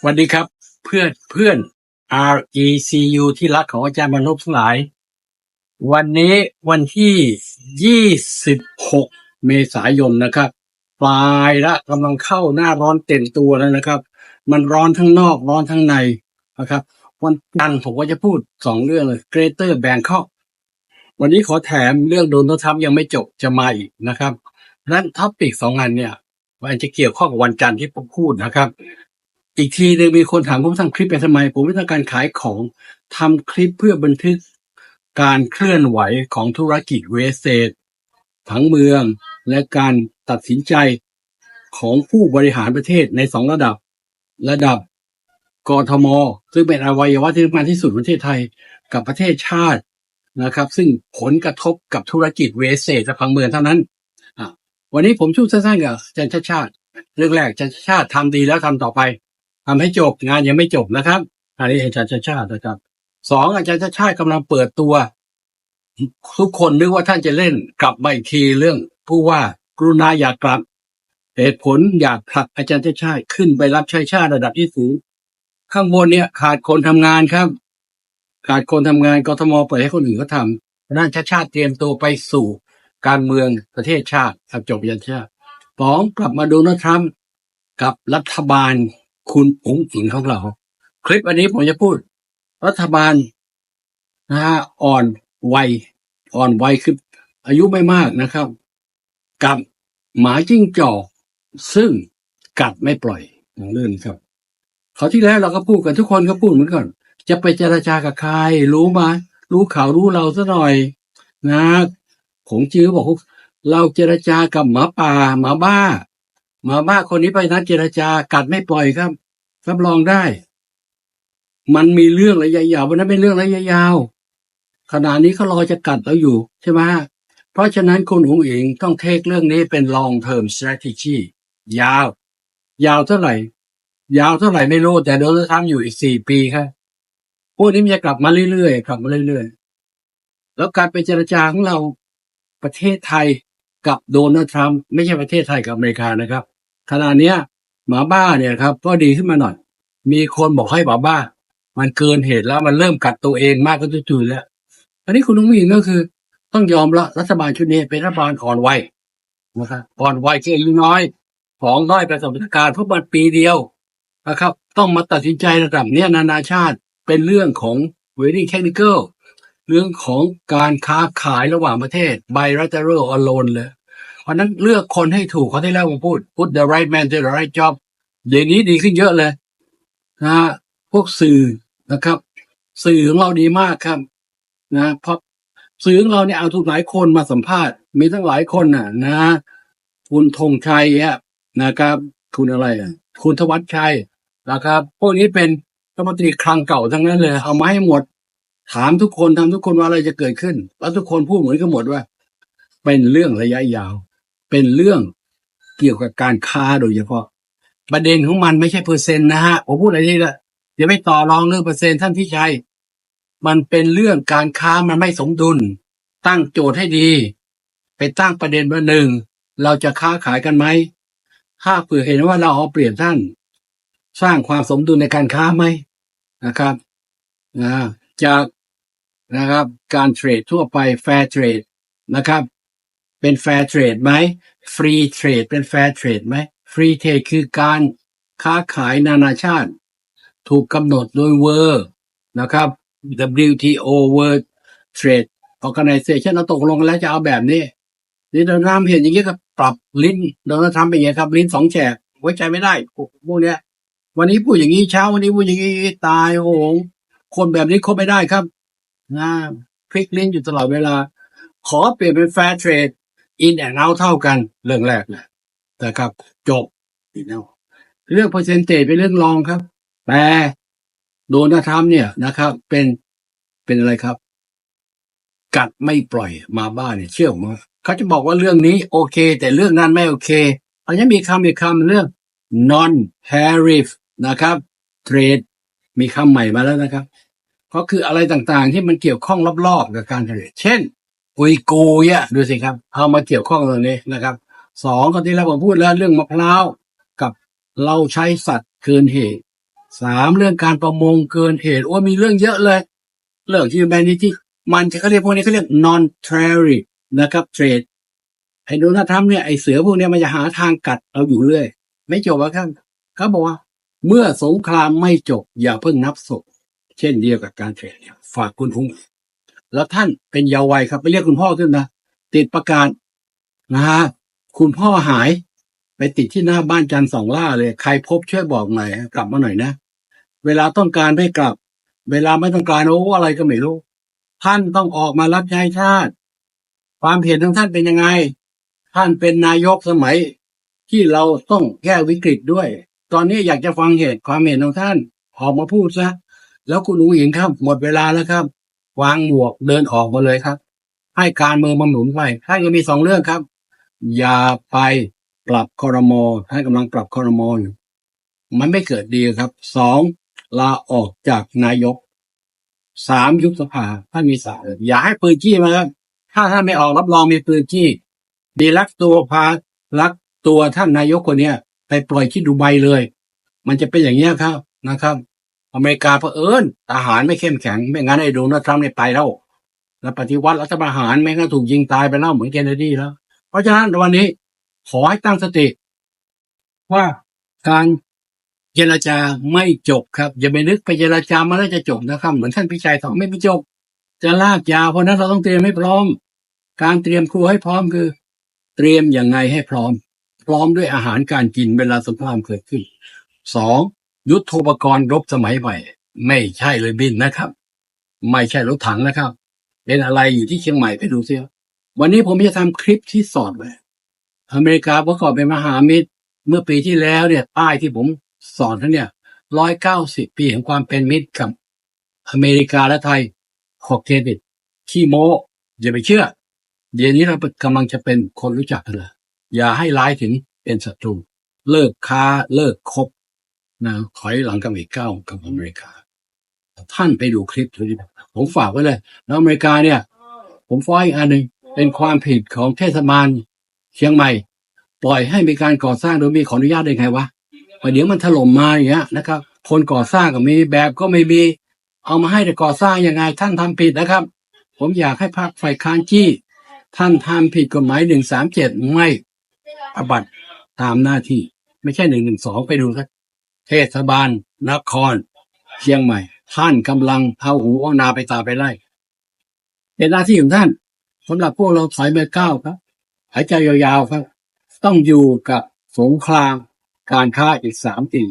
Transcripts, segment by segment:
สวัสดีครับ เพื่อนเพื่อน RECU ที่รักของอาจารย์บรรลบทั้งหลาย วันนี้วันที่ 26 เมษายนนะครับปลายละกำลังเข้าหน้าร้อนเต็มตัวแล้วนะครับ มันร้อนทั้งนอกร้อนทั้งในนะครับ วันจันทร์ผมก็จะพูดสองเรื่องเลย Greater Bangkok วันนี้ขอแถมเรื่องโดนทัพยังไม่จบจะมาอีกนะครับนั้นท็อปิกสองอันเนี่ยมันจะเกี่ยวข้องกับวันจันทร์ที่ผมพูดนะครับ อีกทีหนึ่งมีคนถามผมทำคลิปไปทำไม ผมไม่ต้องการขายของทำคลิปเพื่อบันทึกการเคลื่อนไหวของธุรกิจเวสเซตผังเมืองและการตัดสินใจของผู้บริหารประเทศในสองระดับ ระดับกทม ซึ่งเป็นอวัยวะที่สำคัญที่สุดของประเทศไทยกับประเทศชาตินะครับ ซึ่งผลกระทบกับธุรกิจเวสเซตและผังเมืองเท่านั้นวันนี้ผมชูสั้นๆกับอาจารย์ชาติชาติ เรื่องแรกอาจารย์ชาติชาติทำดีแล้วทำต่อไป ทำให้จบงานยังไม่จบนะครับ อันนี้อาจารย์ชาติชาตินะครับสองอาจารย์ชาติชาติกำลังเปิดตัว ทุกคนนึกว่าท่านจะเล่นกลับมาอีกทีเรื่อง ผู้ว่ากรุณาอยากกลับเหตุผลอยากผลักอาจารย์ชาติชาติขึ้นไปรับใช้ชาติระดับที่สูงข้างบนเนี่ยขาดคนทำงานครับ ขาดคนทำงานกทมเปิดให้คนอื่นเขาทำเพราะฉะนั้นชาติชาติเตรียมตัวไปสู่การเมืองประเทศชาติครับจบยันชาติสองกลับมาดูนะทรัมป์กับรัฐบาล คุณอุ๋งอิงของเรา คลิปอันนี้ผมจะพูด รัฐบาลนะฮะอ่อนวัย อ่อนวัยคืออายุไม่มากนะครับ กับหมาจิ้งจอก ซึ่งกัดไม่ปล่อยเรื่องนี้ครับเขาวที่แล้วเราก็พูดกันทุกคนก็พูดเหมือนกัน จะไปเจราจากับใคร รู้ไหมรู้ข่าวรู้เราซะหน่อย นะผมจื้อบอกว่าเราเจรจากับหมาป่าหมาบ้า หมาบ้าคนนี้ไปนัดเจรจากัดไม่ปล่อยครับรับรองได้ มันมีเรื่องระยะยาววันนั้นเป็นเรื่องระยะยาวขณะนี้เขารอจะกัดเราอยู่ใช่ไหมเพราะฉะนั้นคุณหงเองต้องเทคเรื่องนี้เป็น long term strategy ยาว ยาวเท่าไหร่ ยาวเท่าไหร่ไม่รู้ แต่เดี๋ยวจะทำอยู่อีกสี่ปีครับพวกนี้มันจะกลับมาเรื่อยๆกลับมาเรื่อยๆ แล้วการไปเจรจาของเราประเทศไทยกับโดนัลด์ทรัมป์ไม่ใช่ประเทศไทยกับอเมริกานะครับ ขณะเนี้ยหมาบ้าเนี่ยครับ ก็ดีขึ้นมาหน่อย มีคนบอกให้หมาบ้า มันเกินเหตุแล้วมันเริ่มกัดตัวเองมากก็จุดๆแล้ว อันนี้คุณลุงวินก็คือ ต้องยอมละรัฐบาลชุดนี้เป็นรัฐบาลอ่อนวัยนะครับอ่อนวัยที่อายุน้อย ของน้อยประสบการณ์เพราะมันปีเดียวนะครับ ต้องมาตัดสินใจระดับเนี้ยนานาชาติเป็นเรื่องของ very technical เรื่องของการค้าขายระหว่างประเทศ bilateral alone เลยเพ ราะนั้นเลือกคนให้ถูกเขาที่แล้วผมพูด put the right man to the right job เดี๋ยวนี้ดีขึ้นเยอะเลยนะฮะพวกสื่อนะครับ สื่อของเราดีมากครับนะเพราะสื่อของเราเนี่ยเอาทุกหลายคนมาสัมภาษณ์ มีทั้งหลายคนน่ะ นะคุณธงชัยอะนะครับ คุณอะไรอะคุณทวัชชัยนะครับ พวกนี้เป็นรัฐมนตรีคลังเก่าทั้งนั้นเลย เอามาให้หมด ถามทุกคนทำทุกคนว่าอะไรจะเกิดขึ้น แล้วทุกคนพูดเหมือนกันหมดว่า เป็นเรื่องระยะยาว เป็นเรื่องเกี่ยวกับการค้าโดยเฉพาะ ประเด็นของมันไม่ใช่เปอร์เซ็นต์นะฮะผมพูดอะไรนี่ละเดี๋ยวไม่ต่อรองเรื่องเปอร์เซ็นต์ท่านที่ชัย มันเป็นเรื่องการค้ามันไม่สมดุล ตั้งโจทย์ให้ดี ไปตั้งประเด็นว่าหนึ่งเราจะค้าขายกันไหมถ้าเผื่อเห็นว่าเราเอาเปรียบท่าน สร้างความสมดุลในการค้าไหมนะครับนะจากนะครับ การเทรดทั่วไปแฟร์เทรดนะครับ เป็นแฟร์เทรดไหมฟรีเทรดเป็นแฟร์เทรดไหมฟรีเทรดคือการค้าขายนานาชาติ ถูกกำหนดโดยเวอร์นะครับ WTO World Trade Organization เราตกลงกันแล้วจะเอาแบบนี้นี่โดนทรัมป์เห็นอย่างนี้ก็ปรับลิ้นโดนทรัมป์เป็นอย่างนี้ครับ ลิ้นสองแฉกไว้ใจไม่ได้พวกเนี้ย วันนี้พูดอย่างนี้เช้าวันนี้พูดอย่างนี้ตายโอ้โหคนแบบนี้คบไม่ได้ครับนะพลิกลิ้นอยู่ตลอดเวลา ขอเปลี่ยนเป็นแฟร์เทรด อินแอนเอาเท่ากันเรื่องแรกนะนะครับ จบอีกแล้วเรื่องเปอร์เซนเตจเป็นเรื่องรองครับ แต่โดนัลด์ทรัมเนี่ยนะครับ เป็นเป็นอะไรครับ กัดไม่ปล่อยมาบ้านเนี่ยเชื่อผมาเขาจะบอกว่าเรื่องนี้โอเค แต่เรื่องนั้นไม่โอเคอันนี้มีคำอีกคำเรื่อง non tariff นะครับ trade มีคำใหม่มาแล้วนะครับ ก็คืออะไรต่างๆที่มันเกี่ยวข้องรอบๆกับการเทรดเช่น อุยกูเนี่ยดูสิครับเอามาเกี่ยวข้องตรงนี้นะครับสองก็ที่เราผมพูดแล้วเรื่องมะพร้าวกับเราใช้สัตว์เกินเหตุสามเรื่องการประมงเกินเหตุโอ้มีเรื่องเยอะเลย เรื่องที่แบนที่มันจะเขาเรียกพวกนี้เขาเรียก non tariff นะครับ trade ไอ้โดนัลด์ทรัมป์เนี่ยไอ้เสือพวกเนี้ยมันจะหาทางกัดเราอยู่เรื่อย ไม่จบอะครับเขาบอกว่า เมื่อสงครามไม่จบอย่าเพิ่งนับศพเช่นเดียวกับการเทรดเนี่ยฝากคุณพุง แล้วท่านเป็นเยาว์วัยครับ ไปเรียกคุณพ่อขึ้นนะติดประกาศนะฮะคุณพ่อหาย ไปติดที่หน้าบ้านจันทร์สองล่าเลย ใครพบช่วยบอกหน่อยกลับมาหน่อยนะ เวลาต้องการไม่กลับ เวลาไม่ต้องการโอ้อะไรก็ไม่รู้ ท่านต้องออกมารับใช้ชาติ ความเห็นของท่านเป็นยังไง ท่านเป็นนายกสมัย ที่เราต้องแก้วิกฤตด้วย ตอนนี้อยากจะฟังเหตุความเห็นของท่านออกมาพูดซะแล้วคุณอุ้งอิงครับ หมดเวลาแล้วครับ วางหมวกเดินออกมาเลยครับ ให้การเมืองมันหนุนไปท่านก็มีสองเรื่องครับ อย่าไปปรับคอรมอท่านกำลังปรับคอรมออยู่มันไม่เกิดดีครับสองลาออกจากนายกสามยุบสภาท่านมีสามอย่าให้ปืนจี้มาครับถ้าท่านไม่ออกรับรองมีปืนจี้ดีลักตัวพาลักตัวท่านนายกคนเนี้ยไปปล่อยที่ดูไบเลย มันจะเป็นอย่างเงี้ยครับนะครับ อเมริกาเผอิญทหารไม่เข้มแข็ง ไม่งั้นไอ้โดนัลด์ทรัมป์เนี่ยไปแล้ว แล้วปฏิวัติรัฐประหารไม่งั้นถูกยิงตายไปแล้วเหมือนเคนเนดีแล้ว เพราะฉะนั้นวันนี้ขอให้ตั้งสติ ว่าการเจรจาไม่จบครับ อย่าไปนึกไปเจรจามาแล้วจะจบนะครับ เหมือนท่านพิชัยสองไม่ม่จบ จะลากยาวเพราะฉะนั้นเราต้องเตรียมให้พร้อม การเตรียมครัวให้พร้อมคือ เตรียมอย่างไงให้พร้อม พร้อมด้วยอาหารการกินเวลาสงครามเกิดขึ้นสอง ยุทโธปกรณ์รบสมัยใหม่ ไม่ใช่เลยบินนะครับ ไม่ใช่รถถังนะครับ เป็นอะไรอยู่ที่เชียงใหม่ไปดูซิว่าวันนี้ผมจะทำคลิปที่สอนไว้อเมริกาประกอบเป็นมหามิตร เมื่อปีที่แล้วเนี่ยป้ายที่ผมสอนท่านเนี่ยร้อยเก้าสิบปีแห่งความเป็นมิตรกับอเมริกาและไทยขอบเครดิตขี้โม้อย่าไปเชื่อ เดี๋ยวนี้เรากำลังจะเป็นคนรู้จักกันเลยอย่าให้ร้ายถึงเป็นศัตรู เลิกค้าเลิกคบ นะถอยหลังกับอีกก้าวกับอเมริกา ท่านไปดูคลิปดูดิผมฝากไว้เลยแล้วอเมริกาเนี่ย ผมฟ้องอีกอันหนึ่งเป็นความผิดของเทศบาลเชียงใหม่ ปล่อยให้มีการก่อสร้างโดยมีขออนุญาตได้ไงวะประเดี๋ยวมันถล่มมาอย่างเงี้ยนะครับ คนก่อสร้างก็มีแบบก็ไม่มี เอามาให้แต่ก่อสร้างยังไง ท่านทำผิดนะครับ ผมอยากให้พรรคฝ่ายค้านจี้ท่านทำผิดกฎหมายหนึ่งสามเจ็ดไม่อบัตตามหน้าที่ ไม่ใช่หนึ่งหนึ่งสองไปดูสัก เทศบาลนคร เชียงใหม่ ท่านกำลังเอาหูเอานาไปตาไปไล่เป็นหน้าที่ของท่านสำหรับพวกเราถอยไปก้าวครับ หายใจยาวๆครับ ต้องอยู่กับสงครามการค้าอีกสามปี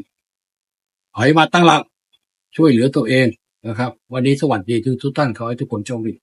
ถอยมาตั้งหลัก ช่วยเหลือตัวเองนะครับ วันนี้สวัสดีทุกท่านขอให้ทุกคนโชคดี